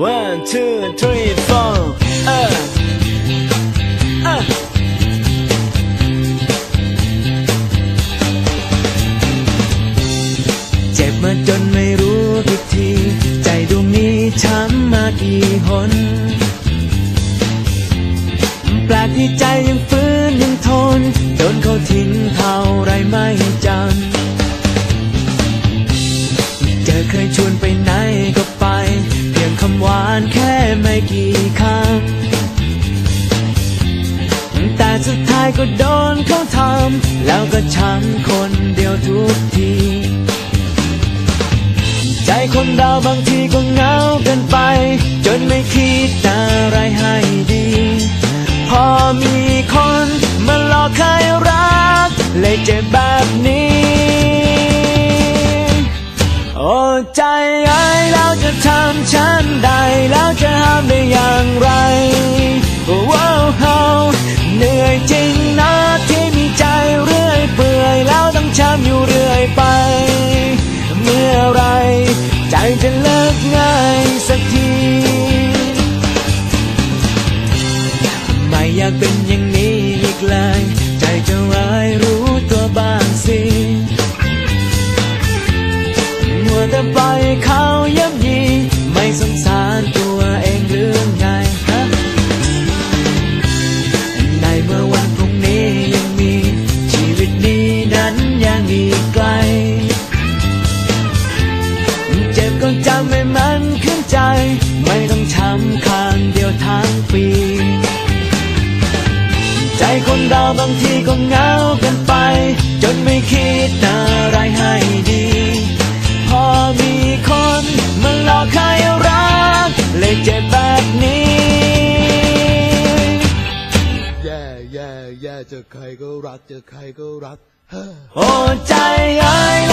One, two, three, four. Uh. Uh. เจ็บมาจนไม่รู้กี่ที ใจดวงนี้ช้ำมากี่หน แปลกที่ใจยังฟื้นยังทนโดนเขาทิ้งเท่าไรไม่จำเจอเคยชวนไปไหนำหวานแค่ไม่กี่คำ แต่สุดท้ายก็โดนเขาทำ แล้วก็ช้ำคนเดียวทุกที ใจคนเราบางทีก็เหงาเกินไป จนไม่คิดอะไรให้ดี พอมีคนมาหลอกให้รัก เลยเจ็บแบบนี้ โอ้ใจ ทำฉันได้แล้วจะห้ามได้อย่างไรว้าวเหนื่อยจริงนะที่มีใจเรื่อยเปื่อยแล้วต้องช้ำอยู่เรื่อยไป เมื่อไรใจจะเลิกง่ายสักทีไม่อยากเป็นอย่างนี้อีกเลยใจจะร้ายรู้ตัวบ้างสิมัวแต่ปล่อยเขาย่ำยี สงสารตัวเองหรือไงฮะในเมื่อวันพรุ่งนี้ยังมี ชีวิตนี้นั้นยังอีกไกล เจ็บก็จำให้มันขึ้นใจ ไม่ต้องช้ำข้างเดียวทั้งปี ใจคนเราบางทีก็เหงากันไป จนไม่คิดอะไอใครก็รัก เจอใครก็รักโอ้ใจเอ้ย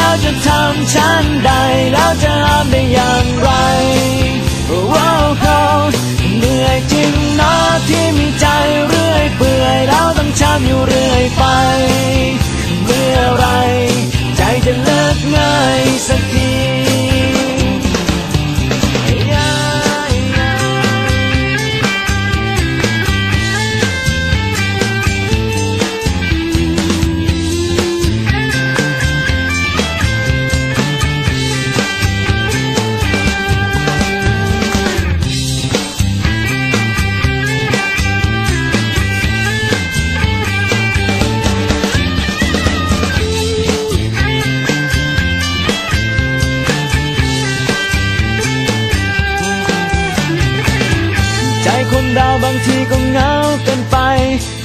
คนเราบางทีก็เหงาเกินไป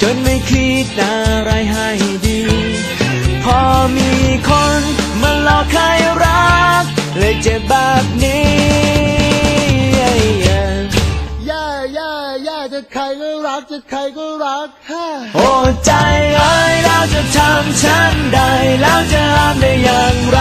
จนไม่คิดอะไรให้ดี พอมีคนมาหลอกให้รัก เลยเจ็บแบบนี้แย่แย่แย่เจอใครก็รักเจอใครก็รักเฮ้อโอ้ใจเอ้ยแล้วจะทำฉันได้แล้วจะห้ามได้อย่างไร